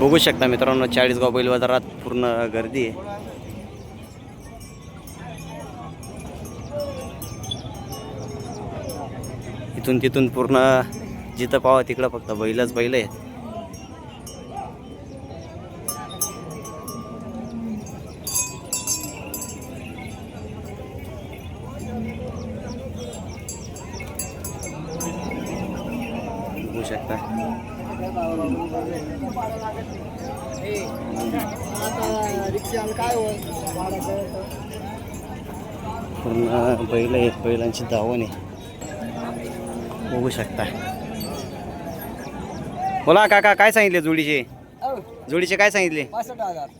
बघू शकता मित्रांनो चाळीसगाव बैल बाजारात पूर्ण गर्दी आहे. इथून तिथून पूर्ण जिथं पावा तिकडं फक्त बैलच बैल आहेत. बैलांची धावण आहे. बघू शकता. बोला काका काय सांगितले जोडीचे? जोडीचे काय सांगितले?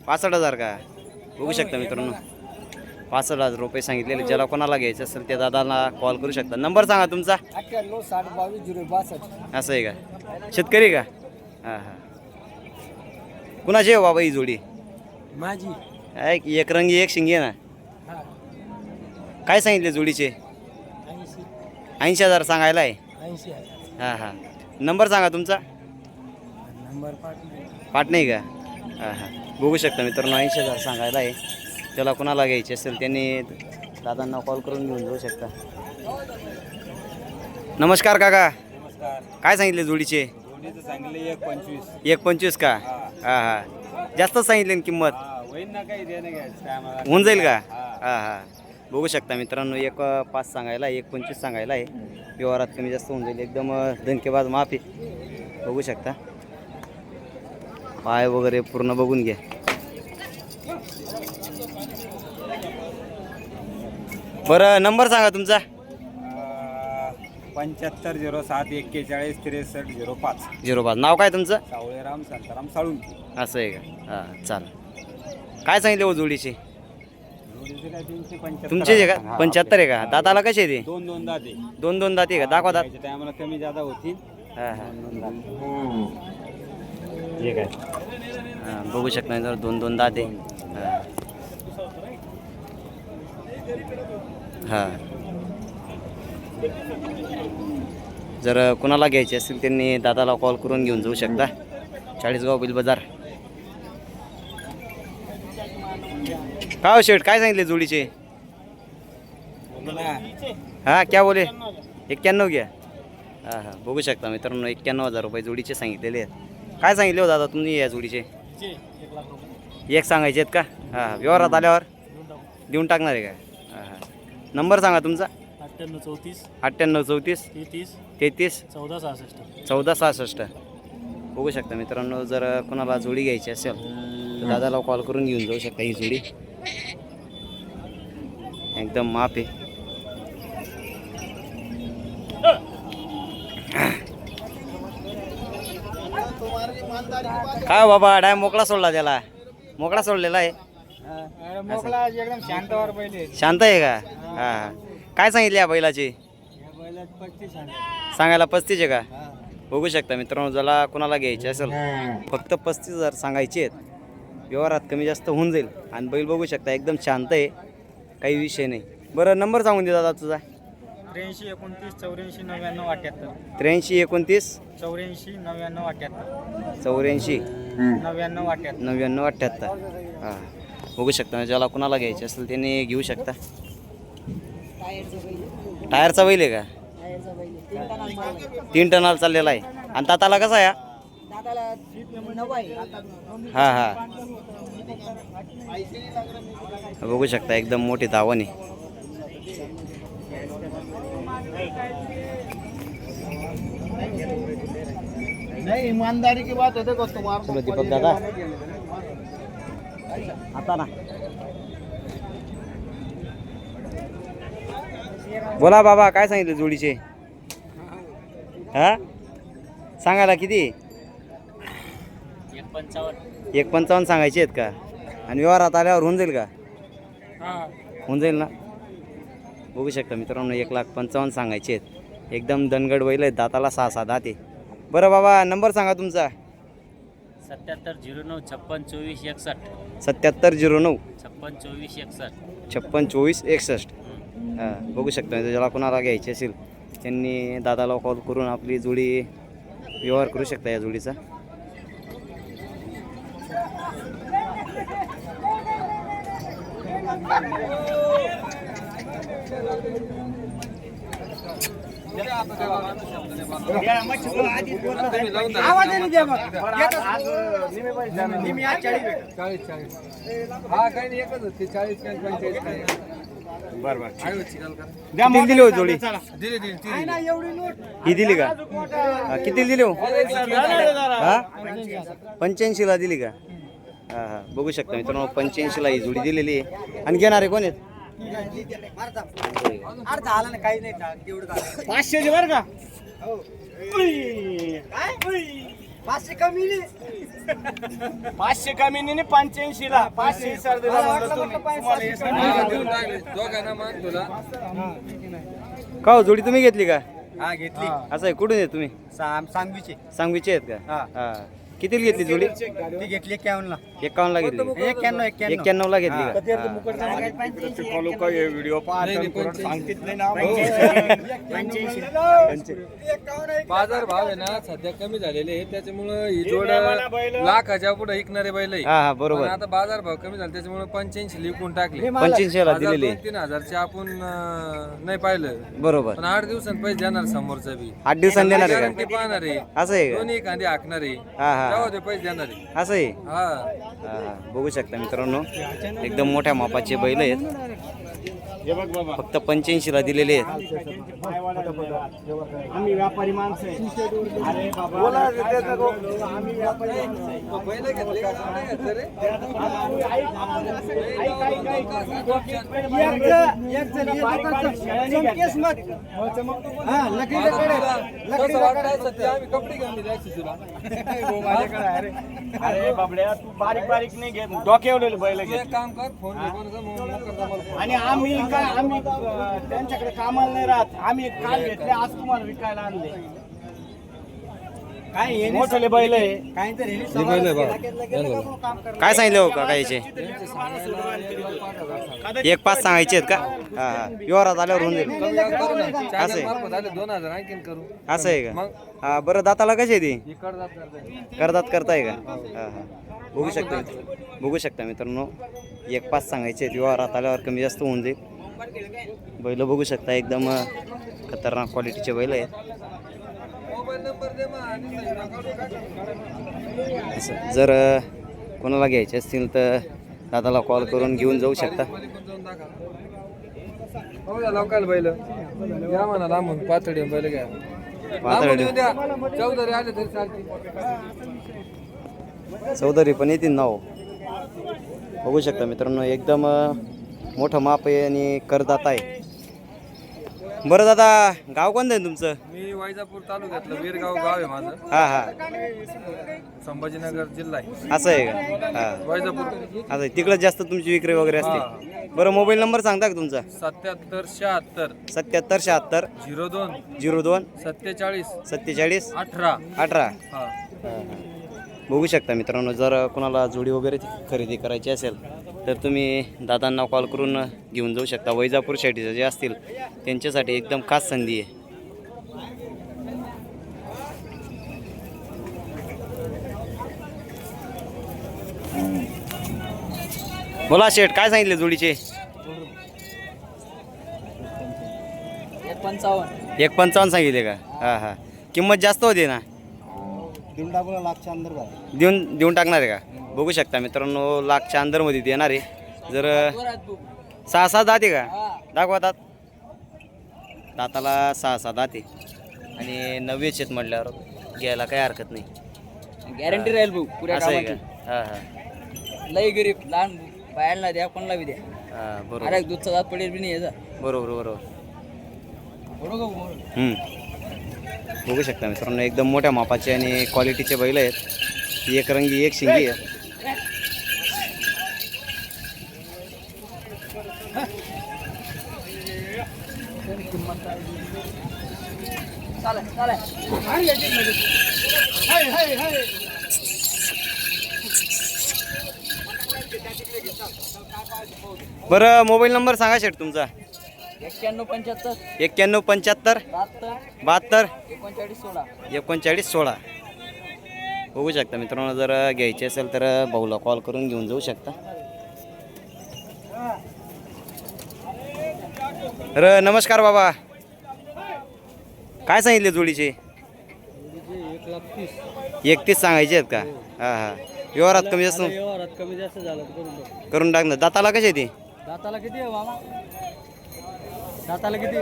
पासष्ट हजार का? बघू शकता मित्रांनो. पासष्ट हजार रुपये सांगितलेले. ज्याला कोणाला घ्यायचं असेल त्या दादाला कॉल करू शकता. नंबर सांगा तुमचा. असं आहे का? शेतकरी का? हां हां. कुणाची आहे बाबा ही जोडी? माझी. एक रंगी एक शिंगी ना? काय सांगितले जोडीचे? ऐंशी हजार सांगायला आहे? ऐंशी हां हां. नंबर सांगा तुमचा. नंबर पाठ पाठ नाही का? हां हां. बघू शकता मित्रांनो ऐंशी हजार सांगायला आहे. त्याला कोणाला घ्यायचे असेल त्यांनी दादांना कॉल करून घेऊन जाऊ शकता. नमस्कार काका. नमस्कार. काय सांगितले जोडीचे? जोडीचं सांगितलं एक पंचवीस एक पंचवीस का? हां. हां जास्तच सांगितले ना किंमत? हा होईन ना काही देणं घ्यायचं होऊन जाईल का? हा. हां हां. बघू शकता मित्रांनो एक पाच सांगायला आहे, एक पंचवीस सांगायला आहे. व्यवहारात कमी जास्त होऊन जाईल. एकदम धनकेबाज माफी. बघू शकता. पाय वगैरे पूर्ण बघून घ्या. बरं नंबर सांगा तुमचा. पंच्याहत्तर झिरो सात एक्केचाळीस त्रेसष्ट झिरो पाच. झिरो पाच. नाव काय तुमचं? सावळेराम शांताराम साळुंकी असं आहे का? हां चाल काय सांगितले हो जोडीचे? जोडीचे काय तीनशे पंच्याहत्तर तुमचे जे का? पंच्याहत्तर. आहे का? दाताला कसे आहे ते? दोन दोन दाते. दोन दोन दाते आहे का? दाखवा दात टायमाला कमी जादा होती हां हां. ठीक आहे हा, बघू शकता जर दोन दोन दाते. हा. हा. जर कुणाला घ्यायचे असेल त्यांनी दादाला कॉल करून घेऊन जाऊ शकता. चाळीसगाव बिल बाजार. का हो शेठ काय सांगितले जोडीचे? हा क्या बोले? एक्क्याण्णव घ्या. हां हां बघू शकता मित्रांनो एक्क्याण्णव हजार रुपये जोडीचे सांगितलेले आहेत. काय सांगितले हो दादा तुम्ही या जोडीचे? एक सांगायचे आहेत का? हां व्यवहारात आल्यावर देऊन टाकणार आहे का? हां हां. नंबर सांगा तुमचा. अठ्ठ्याण्णव चौतीस. अठ्ठ्याण्णव चौतीस. तेहतीस. तेहतीस. चौदा सहासष्ट. चौदा सहासष्ट. बघू शकता मित्रांनो जर कोणाला जोडी घ्यायची असेल तर दादाला कॉल करून घेऊन जाऊ शकता ही जोडी. एकदम माप आहे. काय बाबा डाय मोकळा सोडला त्याला. मोकळा सोडलेला आहे. मोकळा एकदम शांतवर पहिले शांत आहे का? हां. काय सांगितले या बैलाचे? सांगायला पस्तीस आहे का? बघू शकता मित्रांनो ज्याला कोणाला घ्यायचे असेल फक्त पस्तीस हजार सांगायचे आहेत. व्यवहारात कमी जास्त होऊन जाईल आणि बैल बघू शकता एकदम शांत आहे काही विषय नाही. बरं नंबर सांगून दे दादा तुझा. त्र्याऐंशी एकोणतीस चौऱ्याऐंशी नव्याण्णव अठ्याहत्तर. त्र्याऐंशी एकोणतीस? चौऱ्याऐंशी नव्याण्णव अठ्याहत्तर. चौऱ्याऐंशी. नव्याण्णव अठ्याहत्तर. नव्याण्णव अठ्ठ्याहत्तर हां. बघू शकता ज्याला कोणाला घ्यायचे असेल त्यांनी घेऊ शकता. टायरचा बैल आहे का? तीन टनाला चाललेला आहे. आणि ताताला कसा आहे? हा? हा हा. बघू शकता एकदम मोठी धावण नहीं ईमानदारी की बात है देखो तुम्हारा चलो दीपक दादा. आता ना. बोला बाबा काय सांगितलं जोडीचे? हा? सांगायला किती? पंचावन्न. एक पंचावन्न सांगायचे आहेत का? आणि व्यवहारात आल्यावर होऊन जाईल का? हां. होऊन जाईल ना? बघू शकता मित्रांनो एक लाख पंचावन्न सांगायचे आहेत. एकदम दणगड बैल आहेत दाताला सहा सहा दाते बरं बाबा नंबर सांगा तुमचा. सत्याहत्तर झिरो नऊ छप्पन चोवीस एकसष्ट. सत्याहत्तर झिरो नऊ. छप्पन चोवीस एकसष्ट. छप्पन चोवीस एकसष्ट. हां बघू शकता ज्याला कोणाला घ्यायची असेल त्यांनी दादाला कॉल करून आपली जोडी व्यवहार करू शकता या जोडीचा. चाळीस चाळीस हा काही नाही एकच होते. चाळीस काही पंचेचाळीस दिली हो जोडी. दिली दिली ती ही दिली का? किती दिली हो? हा? पंच्याऐंशीला दिली का? हा हा. बघू शकता मित्रांनो पंच्याऐंशीला ही जोडी दिलेली आहे. आणि घेणारे कोण आहेत? पाचशे बर का? पाचशे कमी नाही. पंच्याऐंशी ला पाचशे हे. हा, का हो जोडी तुम्ही घेतली का? हा घेतली. असं आहे. कुठून आहे तुम्ही? सांगवीची. सांगवीचे आहेत का? हा. कितीला घेतली जोडी? ती घेतली एक्यावन्नला. एकावन्न ला घेतली. एक्क्याण्णव एक्क्याण्णव एक्क्याण्णव ला घेतली का? व्हिडिओ नाही, नाही, पंच्याऐंशी. बाजार भाव आहे ना सध्या कमी झालेले आहे त्याच्यामुळं ही जोड लाखाच्या पुढे विकणारे बैल आहे. हा हा पण बरोबर आता बाजार भाव कमी झाले त्याच्यामुळे पंच्याऐंशी विकून टाकले. पंच्याऐंशी ला हजार दिलेली दोन तीन हजारचे आपण अं, नाही पाहिलं. बरोबर. पण आठ दिवसांनी पैसे देणार समोरचा बी. आठ दिवसांनी देणार आहे गॅरंटी पाहणार आहे. असं आहे का? दोन्ही कांदे हाकणार आहे. हा हा. तेव्हा ते पैसे देणार आहे असं आहे हा हा, हा. बघू शकता मित्रांनो एकदम मोठ्या मापाचे बैल आहेत फक्त पंच्याऐंशी ला दिलेले आहेत आम्ही व्यापारी माणसं आहे. अरे बाबा आम्ही व्यापारी माणसं आहे. बैल घेतले का? नाही घेतलं रे? तसं वाटायचं ते आम्ही कपडे घेऊन दिले असते तुला. अरे बाबड्या तू बारीक बारीक नाही घेत डोक्यावलेले बैल घेत. एक काम कर फोन. आणि आम्ही काय आम्ही त्यांच्याकडे कामाला नाही राहत. आम्ही काल घेतले आज तुम्हाला विकायला आणले. काय मोठले बैल आहे. हे बैल. काय सांगितले हो का याचे? एक पाच सांगायचे आहेत का? हा हा. व्यवहारात आल्यावर होऊन जाईल. असं आहे. दोन हजार आणखीन करू. असं आहे का? मग? हा बरं दाताला कशी आहे ती? हे कडदात करताय. करतात करताय का? हा हा. बघू शकता मित्र- बघू शकता मित्रांनो. एक पाच सांगायचे आहेत. व्यवहारात आल्यावर कमी जास्त होऊन जाईल. बैल बघू शकता. एकदम अं, खतरनाक क्वालिटीचे बैल आहेत. असं जर कोणाला घ्यायचे असतील तर दादाला कॉल करून घेऊन जाऊ शकता. बैल. या म्हणा लांबून पातळी बैल घ्या. पातळी. चौधरी आले तरी चालतील. चौधरी पण येतील ना हो. बघू शकता मित्रांनो एकदम मोठं माप आहे आणि करदाता आहे. बरं दादा गाव कोणतं आहे तुमचं? मी वैजापूर तालुक्यातलं वीरगाव गाव आहे माझं. हा हा. संभाजीनगर जिल्हा आहे. असं आहे का? हा. वैजापूर. असं आहे. तिकडं जास्त तुमची विक्री वगैरे असते. बरं मोबाईल नंबर सांगता का तुमचा? सत्याहत्तर शहात्तर. सत्याहत्तर शहात्तर. झिरो दोन. झिरो दोन. सत्तेचाळीस. सत्तेचाळीस. अठरा. अठरा. हा. बघू शकता मित्रांनो जर कोणाला जोडी वगैरे खरेदी करायची असेल तर तुम्ही दादांना कॉल करून घेऊन जाऊ शकता. वैजापूर शेटीचं जे असतील त्यांच्यासाठी एकदम खास संधी आहे. बोला शेठ काय सांगितले जोडीचे? एक पंचावन्न सांगितले का? हां हां. किंमत जास्त होते ना? देऊन देऊन टाकणार आहे का? बघू शकता मित्रांनो लाखच्या अंदरमध्ये देणार. आहे जर सहा सहा दात का? दाखवा दात. दाताला सहा सहा दात आणि नव्वे शेत म्हटल्यावर घ्यायला काही हरकत नाही. गॅरंटी राहील भाऊ पुऱ्या असं आहे का? हां हां. लई गरीब लहान बायांना द्या कोणाला बी द्या. हां बरोबर. अरे दूधचा दात पडेल बी नाही याचा. बरोबर बरोबर. बरोबर. बघू शकता मित्रांनो एकदम मोठ्या मापाचे आणि क्वालिटीचे बैल आहेत. एक रंगी एक शिंगी आहे. चालेल चालेल बरं मोबाईल नंबर सांगा शेट तुमचा. एक्क्याण्णव पंच्याहत्तर. एक्क्याण्णव पंच्याहत्तर. बहात्तर. बहात्तर. एकोणचाळीस सोळा. एकोणचाळीस सोळा. बघू शकता मित्रांनो जर घ्यायचे असेल तर भाऊला कॉल करून घेऊन जाऊ शकता. तर नमस्कार बाबा. काय सांगितले जोडीचे? एक लाख तीस एकतीस सांगायचे आहेत का? हां हां. व्यवहारात कमी जास्त व्यवहारात कमी जास्त झालं करून टाकू. करून टाकणं दाताला कसे ती दाताला किती आहे दाताला किती?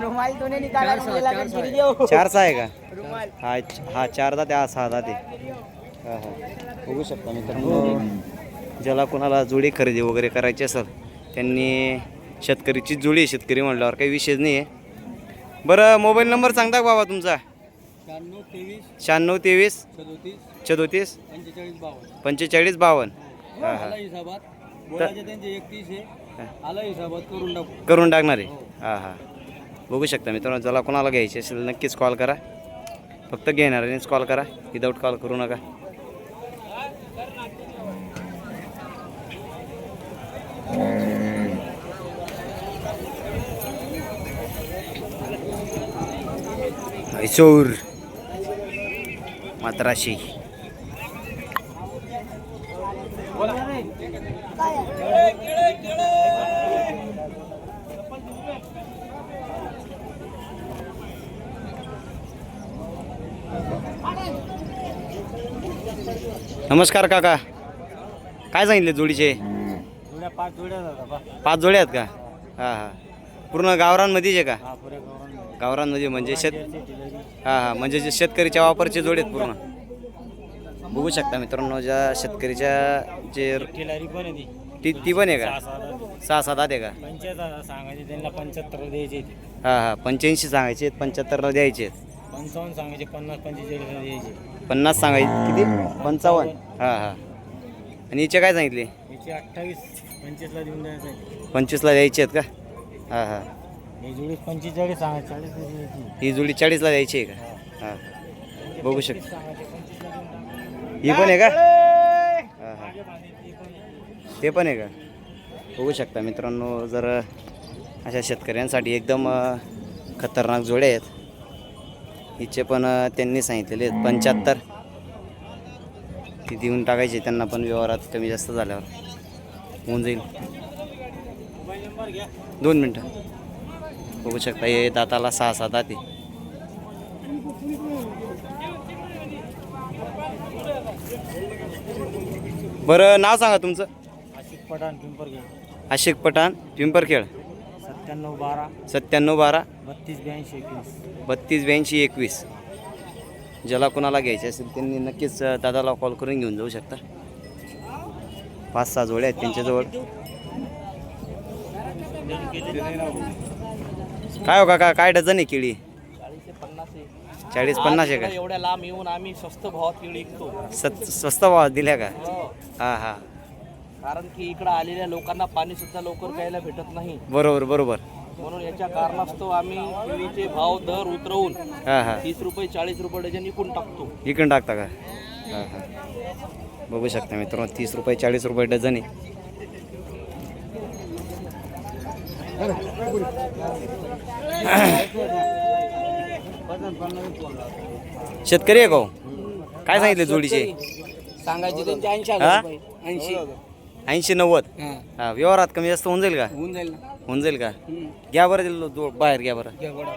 रुमाल तो नाही चार सहा चार सहा चार सहा आहे का? हा हा चार दाते हा सहा दाते. हा हा. बघू शकता मित्रांनो. ज्याला कोणाला जोडी खरेदी वगैरे करायची असेल त्यांनी शेतकरीची आहे, शेतकरी म्हटल्यावर काही विषयच नाही आहे. बरं मोबाईल नंबर सांगता का बाबा तुमचा? शहाण्णव तेवीस शहाण्णव तेवीस सदोतीस सदोतीस पंचेचाळीस बावन्न. पंचेचाळीस बावन्न. हां हां हिसाबात. करून टाकू. करून टाकणार आहे? हां. हां बघू शकता मित्रांनो ज्याला कोणाला घ्यायचे असेल नक्कीच कॉल करा. फक्त घेणाऱ्यानेच कॉल करा. विदाऊट कॉल करू नका. म्हैसूर मात्राशी नमस्कार काका. काय सांगितले जोडीचे? पाच जोड्या आहेत का? हां हां. पूर्ण गावरांमध्येच आहे का? गावरान गावरांमध्ये म्हणजे शेत हां हां म्हणजे जे शेतकरीच्या वापरचे जोडे आहेत पूर्ण. बघू शकता मित्रांनो ज्या शेतकरीच्या जे ती. ती पण आहे का? सहा सात आहे का? सांगायचे त्यांना पंच्याहत्तर द्यायचे हां हां पंच्याऐंशी सांगायचे आहेत पंच्याहत्तरला द्यायचे आहेत. पंचावन्न सांगायचे पन्नास पंचेचाळीस द्यायचे पन्नास सांगायचे किती? पंचावन्न. हां हां. आणि हिचे काय सांगितले? याचे अठ्ठावीस पंचवीसला देऊन द्यायचं पंचवीसला द्यायचे आहेत का? हां हां. हे जोडी पंचेचाळीस सांगायचे चाळीस ही जोडी चाळीसला द्यायची आहे का? हां. बघू शकता. ही पण आहे का? हां हां. ते पण आहे का? बघू शकता मित्रांनो जर अशा शेतकऱ्यांसाठी एकदम खतरनाक जोडे आहेत. हिचे पण त्यांनी सांगितलेले आहेत. पंच्याहत्तर. ती देऊन टाकायची त्यांना पण व्यवहारात कमी जास्त झाल्यावर. होऊन जाईल. दोन मिनटं. बघू शकता हे दाताला सहा सहा दाते बरं नाव सांगा तुमचं? आशिक पठाण पिंपर घ्या आशिक पठाण पिंपरखेळ सत्त्याण्णव बारा. सत्त्याण्णव बारा. बत्तीस ब्याऐंशी एकवीस. बत्तीस ब्याऐंशी एकवीस. ज्याला कोणाला घ्यायचे असेल त्यांनी नक्कीच दादाला कॉल करून घेऊन जाऊ शकता. पाच सहा जोड्या आहेत त्यांच्याजवळ. काय हो काका काय डझन आहे केळी? चाळीस ते पन्नास आहे चाळीस पन्नास आहे का? एवढ्या लांब येऊन आम्ही स्वस्त भावात केळी विकतो. सत स्वस्त भावात दिल्या का? हो. हां हां. कारण की इकडं आलेल्या लोकांना पाणी सुद्धा लवकर प्यायला भेटत नाही. बरोबर बरोबर. म्हणून याच्या कारणास्तव आम्ही केळीचे भाव दर उतरवून हां हां. तीस रुपये चाळीस रुपये डझन विकून टाकतो. इकडून टाकता का? हां हां. बघू शकता मित्रांनो तीस रुपये चाळीस रुपये डझन आहे. शेतकरी आहे का हो? काय सांगितले जोडीचे? सांगायचे त्यांचे ऐंशी हा? हजार रुपये. ऐंशी. ऐंशी नव्वद? हा. हा व्यवहारात कमी जास्त होऊन जाईल का? होऊन जाईल ना. होऊन जाईल का? हम्म. घ्या बरं दिलं जो बाहेर घ्या बरं. घ्या गोडा.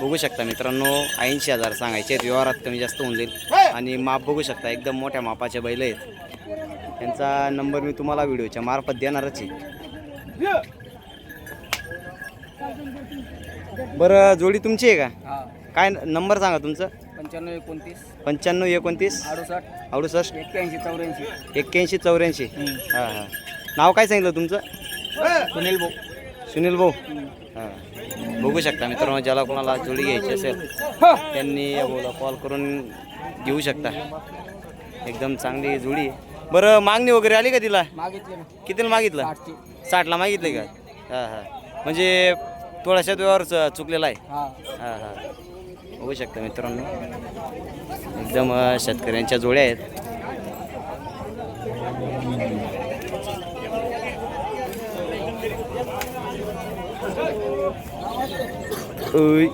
बघू शकता मित्रांनो ऐंशी हजार सांगायचे आहेत व्यवहारात कमी जास्त होऊन जाईल. आणि माप बघू शकता एकदम मोठ्या मापाचे बैल आहेत. त्यांचा नंबर मी तुम्हाला व्हिडिओच्या मार्फत देणारच आहे. बरं जोडी तुमची आहे का? हा. काय नंबर सांगा तुमचं? पंच्याण्णव एकोणतीस. पंच्याण्णव एकोणतीस? अडुसष्ट. अडुसष्ट? एक्क्याऐंशी चौऱ्याऐंशी. एक्क्याऐंशी चौऱ्याऐंशी. हां हां. नाव काय सांगितलं तुमचं? सुनील भाऊ. सुनील भाऊ. हां. बघू शकता मित्रांनो ज्याला कोणाला जोडी घ्यायची असेल त्यांनी या भाऊला कॉल करून घेऊ शकता. एकदम चांगली जोडी आहे. बरं मागणी वगैरे आली का तिला? मागितले ना. कितीला मागितलं? आठशे साठला मागितलं का? हां हां. म्हणजे थोड्याशा व्यवहार च- चुकलेला आहे. हा. हां हां. बघू शकता मित्रांनो. एकदम शेतकऱ्यांच्या जोड्या आहेत. ओय.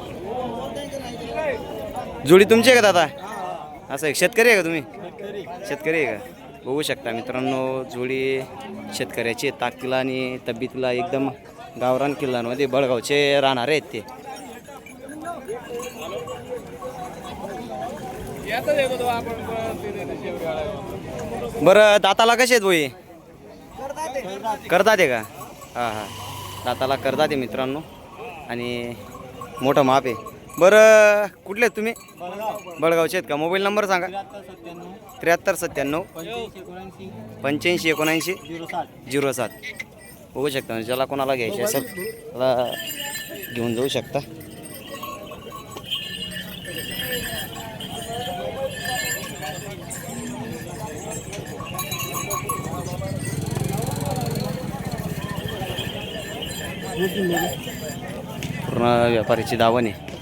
जोडी तुमची आहे का दादा? असं आहे. शेतकरी आहे का तुम्ही? शेतकरी आहे का? बघू शकता मित्रांनो जोडी शेतकऱ्याची ताकदीला आणि तब्येतीला एकदम गावरान किल्ल्यांमध्ये बळगावचे राहणारे आहेत ते. बरं दाताला कसे आहेत बोई करतात आहे का? हां हां. दाताला करतात आहे मित्रांनो. आणि मोठं माप आहे. बरं कुठले आहेत तुम्ही? बळगावचे आहेत का? मोबाईल नंबर सांगा. त्र्याहत्तर सत्त्याण्णव पंच्याऐंशी एकोणऐंशी झिरो सात. बघू शकता म्हणजे ज्याला कोणाला घ्यायचे असेल त्याला घेऊन जाऊ शकता. पूर्ण व्यापारीची दावण आहे.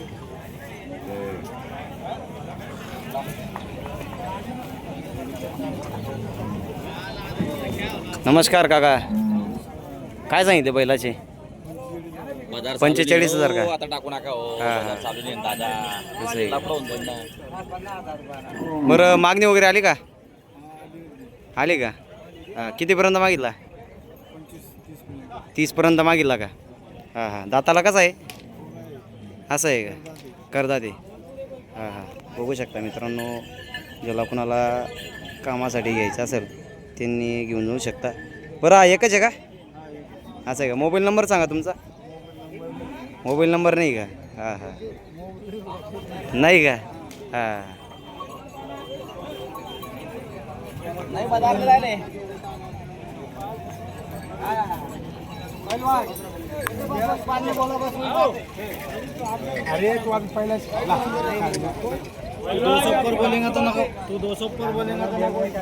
नमस्कार काका. काय सांगितले बैलाचे? पंचेचाळीस हजार का? आता टाकू नका हो. हा, हा. बरं मागणी वगैरे आली का? आली का? हां कितीपर्यंत मागितला? तीसपर्यंत मागितला का? हां हां. दाताला कसा आहे? असं आहे का? करदा ते हां हां. बघू शकता मित्रांनो ज्याला कुणाला कामासाठी घ्यायचं असेल त्यांनी घेऊन जाऊ शकता. बरं हा एकच आहे का? असं आहे का? मोबाईल नंबर सांगा तुमचा. मोबाईल नंबर नाही का? हां हां. नाही का? हां. नाही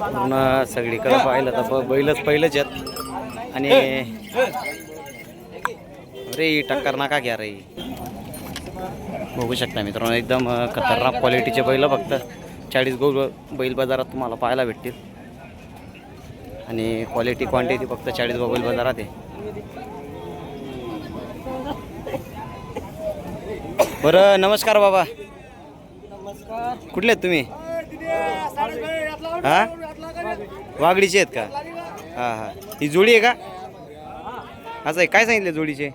पूर्ण सगळीकडे पाहिलं तर बैलच पहिलंच आहेत. आणि अरे टक्कर नका घ्या रे. बघू शकता मित्रांनो एकदम खतरनाक क्वालिटीचे बैल फक्त. चाळीस गो बैल बाजारात तुम्हाला पाहायला भेटतील. आणि क्वालिटी क्वांटिटी फक्त चाळीस गो बैल बाजारात आहे. बरं नमस्कार बाबा. कुठले आहेत तुम्ही? हा? वागडीचे आहेत का? हा हा. ही जोडी आहे का? असं आहे. काय सांगितले जोडीचे?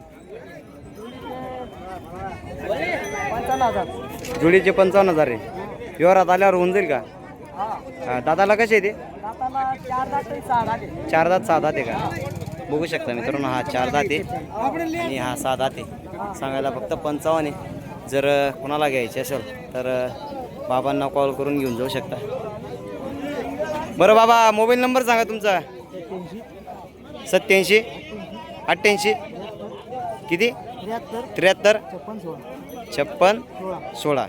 जोडीचे पंचावन्न हजार आहे. व्यवहारात आल्यावर होऊन जाईल का? हां दादाला कसे आहे ते? चार दात सहा दात आहे का? बघू शकता मित्रांनो हा चार दात आहे आणि हा सहा दात आहे. सांगायला फक्त पंचावन्न आहे. जर कोणाला घ्यायचे असेल तर बाबांना कॉल करून घेऊन जाऊ शकता. बरं बाबा मोबाईल नंबर सांगा तुमचा. सत्याऐंशी अठ्ठ्याऐंशी किती? त्र्याहत्तर छप्पन सोळा.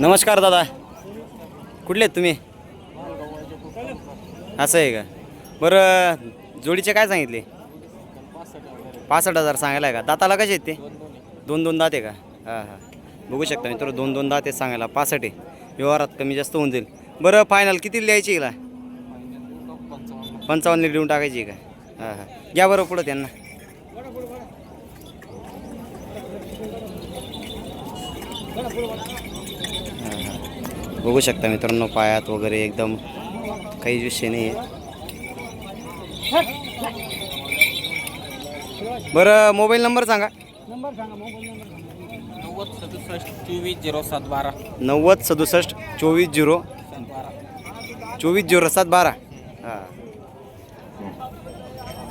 नमस्कार दादा. कुठले आहेत तुम्ही? असं आहे का? बरं जोडीचे काय सांगितले? पासष्ट हजार सांगायला आहे का? दाताला कसे आहेत ते? दोन दोन दात आहे का? हां हां. बघू शकता मित्र दोन दोन दात आहेत सांगायला. पासष्ट आहे. व्यवहारात कमी जास्त होऊन जाईल. बरं फायनल किती लिहायची हिला? पंचावन्न लिहून टाकायची आहे का? हां हां. घ्या बरं पुढं त्यांना. हां बघू शकता मित्रांनो पायात वगैरे एकदम काही विषय नाही आहे बरं मोबाईल नंबर सांगा. नव्वद सदुसष्ट चोवीस झिरो सात बारा. नव्वद सदुसष्ट चोवीस झिरो चोवीस झिरो सात बारा. हां.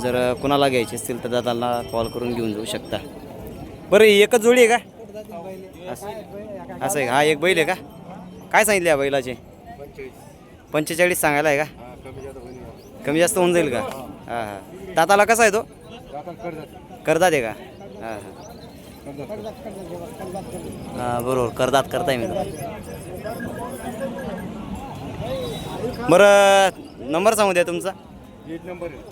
जर कुणाला घ्यायचे असतील तर दादाला कॉल करून घेऊन जाऊ शकता. बरं एकच जोडी आहे का? असं असं आहे. का? हा एक बैल आहे का? काय सांगितले या बैलाचे? पंचेचाळीस सांगायला आहे का? कमी जास्त होऊन जाईल. का? हां. हां दाताला कसा आहे तो? करतात आहे का? हां हां. हां बरोबर. करतात करताय मी बरं नंबर सांगू द्या तुमचा.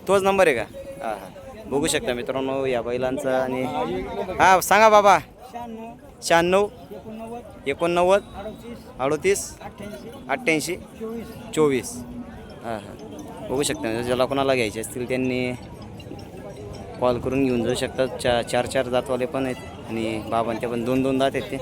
तोच नंबर आहे का? हां हां. बघू शकता मित्रांनो या बैलांचा आणि हां सांगा बाबा. शहाण्णव एकोणनव्वद अडोतीस अठ्ठ्याऐंशी चोवीस. हां हां. बघू शकता ज्याला कोणाला घ्यायचे असतील त्यांनी कॉल करून घेऊन जाऊ शकतात चा चार चार दातवाले पण आहेत आणि बाबांच्या पण दोन दोन दात आहेत ते.